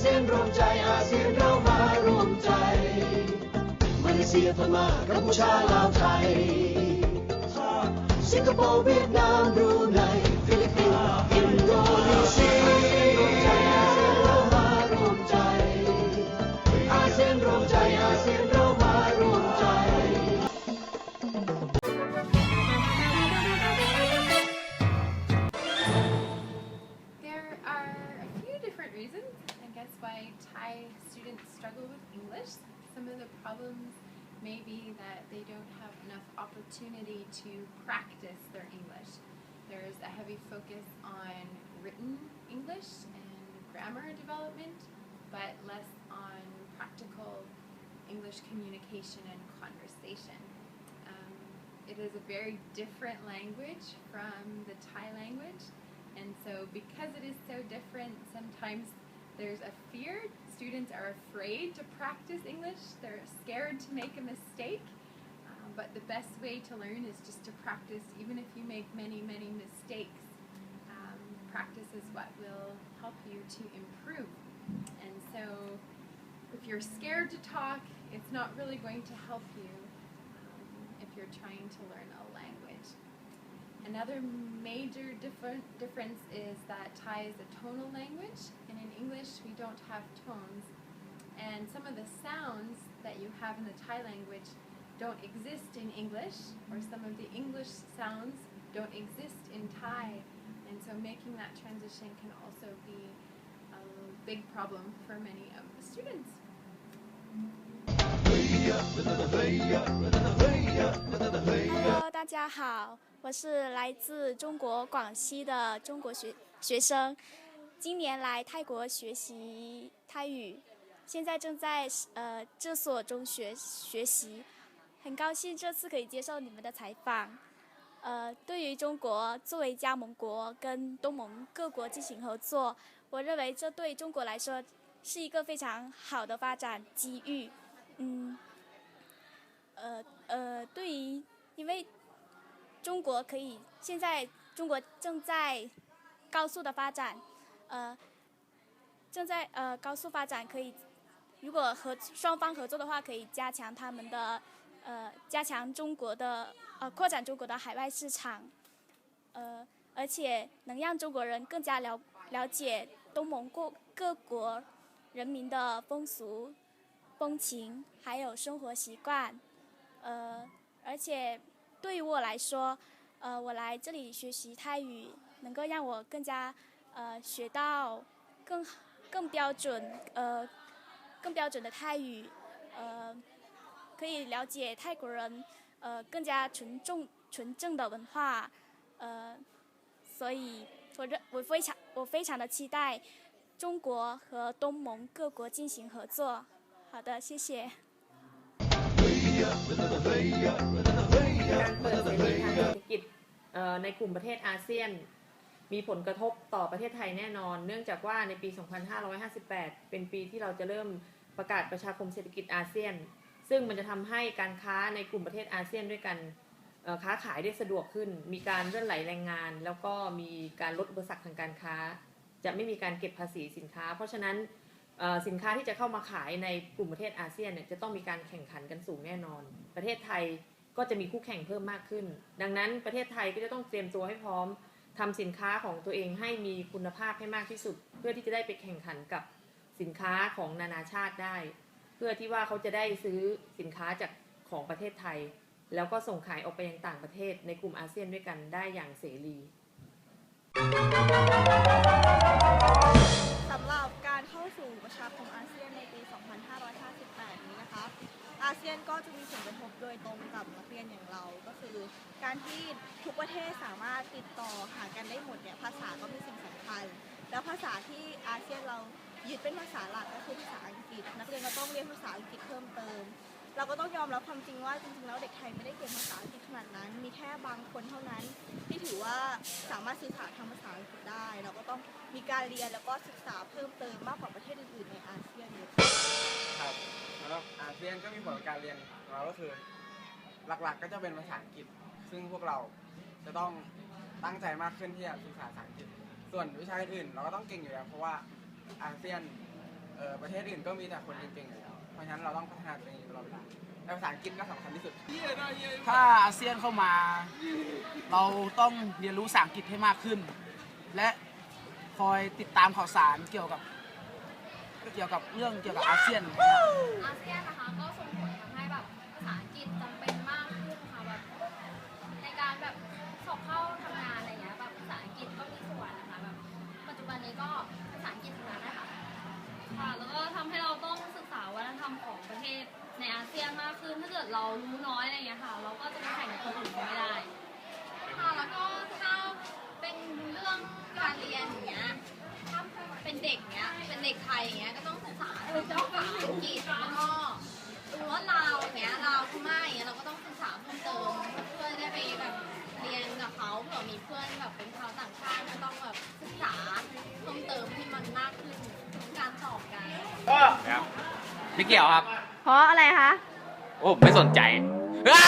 เสียงรวมใจอาเซียนเรามารวมใจมาเลเซียพม่ากัมพูชาลาวไทยสิงคโปร์เวียดนามบรูไนฟิลิปปิน why students struggle with English. Some of the problems may be that they don't have enough opportunity to practice their English. There's a heavy focus on written English and grammar development, but less on practical English communication and conversation. Um, it is a very different language from the Thai language. And so, because it is so different, sometimes there's a fear. Students are afraid to practice English, they're scared to make a mistake. Um, but the best way to learn is just to practice, even if you make many, many mistakes. Um, practice is what will help you to improve. And so, if you're scared to talk, it's not really going to help you um, if you're trying to learn a language. Another major differ- difference is that Thai is a tonal language, and in English we don't have tones. And some of the sounds that you have in the Thai language don't exist in English, or some of the English sounds don't exist in Thai. And so making that transition can also be a big problem for many of the students. Hello，大家好， 我是来自中国广西的中国学学生，今年来泰国学习泰语，现在正在呃这所中学学习，很高兴这次可以接受你们的采访。呃，对于中国作为加盟国跟东盟各国进行合作，我认为这对中国来说是一个非常好的发展机遇。嗯，呃呃，对于因为中国可以现在中国正在高速的发展，呃，正在呃高速发展，可以如果合双方合作的话，可以加强他们的呃加强中国的呃扩展中国的海外市场，呃，而且能让中国人更加了了解东盟各各国人民的风俗、风情，还有生活习惯，呃，而且对于我来说，呃，我来这里学习泰语，能够让我更加呃学到更更标准呃更标准的泰语，呃，可以了解泰国人呃更加纯正纯正的文化，呃，所以我认我非常我非常的期待中国和东盟各国进行合作。好的，谢谢。 การเปิดเสรีทางเศรษฐกิจในกลุ่มประเทศอาเซียน มีผลกระทบต่อประเทศไทยแน่นอน เนื่องจากว่าในปี 2558 เป็นปีที่เราจะเริ่มประกาศประชาคมเศรษฐกิจอาเซียน ซึ่งมันจะทำให้การค้าในกลุ่มประเทศอาเซียนด้วยกันค้าขายได้สะดวกขึ้น มีการเลื่อนไหลแรงงาน แล้วก็มีการลดอุปสรรคทางการค้า จะไม่มีการเก็บภาษีสินค้า เพราะฉะนั้นสินค้าที่จะเข้ามาขายในกลุ่มประเทศอาเซียนเนี่ยจะต้องมีการแข่งขันกันสูงแน่นอน ประเทศไทย ก็จะมีคู่แข่งเพิ่มมากขึ้น ดังนั้นประเทศไทยก็จะต้องเตรียมตัวให้พร้อมทำสินค้าของตัวเองให้มีคุณภาพให้มากที่สุด เพื่อที่จะได้ไปแข่งขันกับสินค้าของนานาชาติได้ เพื่อที่ว่าเขาจะได้ซื้อสินค้าจากของประเทศไทย แล้วก็ส่งขายออกไปยังต่างประเทศในกลุ่มอาเซียนด้วยกันได้อย่างเสรีสำหรับการเข้าสู่ประชาคมอาเซียนในปี 2558 นี้นะคะ อาเซียนก็ จะมีผลกระทบโดยตรงกับนักเรียนอย่างเรา ก็คือ การที่ทุกประเทศสามารถติดต่อหากันได้หมดเนี่ยภาษาก็เป็นสิ่งสำคัญ แล้วภาษาที่อาเซียนเรายึดเป็นภาษาหลักก็คือภาษาอังกฤษ นักเรียนก็ต้องเรียนภาษาอังกฤษเพิ่มเติม เราก็ต้องยอมรับความจริงว่าจริงๆแล้วเด็กไทยไม่ได้เก่งภาษาอังกฤษขนาดนั้น มีแค่บางคนเท่านั้น ที่ถือว่าสามารถสื่อสารทางภาษาอังกฤษได้ เราก็ต้องมีการเรียนแล้วก็ศึกษาเพิ่มเติมมากกว่าประเทศอื่นๆในอาเซียนเยอะครับสำหรับอาเซียนก็มีผลกับการเรียนของเราก็คือ หลักๆก็จะเป็นภาษาอังกฤษ ซึ่งพวกเราจะต้องตั้งใจมากขึ้นที่จะศึกษาภาษาอังกฤษ ส่วนวิชาอื่น เราก็ต้องเก่งอยู่แล้วเพราะว่าอาเซียนประเทศอื่นก็มีแต่คนเก่งๆอยู่แล้ว ราะฉะนั้นเราต้องพัฒนาตัวเองอยู่ตลอดเวลาแต่ภาษาอังกฤษก็สำคัญที่สุด ถ้าอาเซียนเข้ามา เราต้องเรียนรู้ภาษาอังกฤษให้มากขึ้น และคอยติดตามข่าวสารเกี่ยวกับ เกี่ยวกับเรื่องเกี่ยวกับอาเซียนนะครับ เกิดเรารู้น้อยอะไรเงี้ยค่ะ เราก็จะไปแข่งกับคนอื่นเขาไม่ได้ ค่ะ แล้วก็ถ้าเป็นเรื่องการเรียนอย่างเงี้ย ถ้าเป็นเด็กเนี้ย เป็นเด็กไทยอย่างเงี้ย ก็ต้องศึกษาภาษาอังกฤษแล้วก็ดูว่าลาวอย่างเงี้ยลาวพม่าอย่างเงี้ย เราก็ต้องศึกษาเพิ่มเติมเพื่อได้ไปแบบเรียนกับเขาเผื่อมีเพื่อนแบบเป็นชาวต่างชาติก็ต้องแบบศึกษาเพิ่มเติมให้มันมากขึ้นการสอบกันไม่เกี่ยวครับ เพราะอะไรคะ โอ้ไม่สนใจอ้า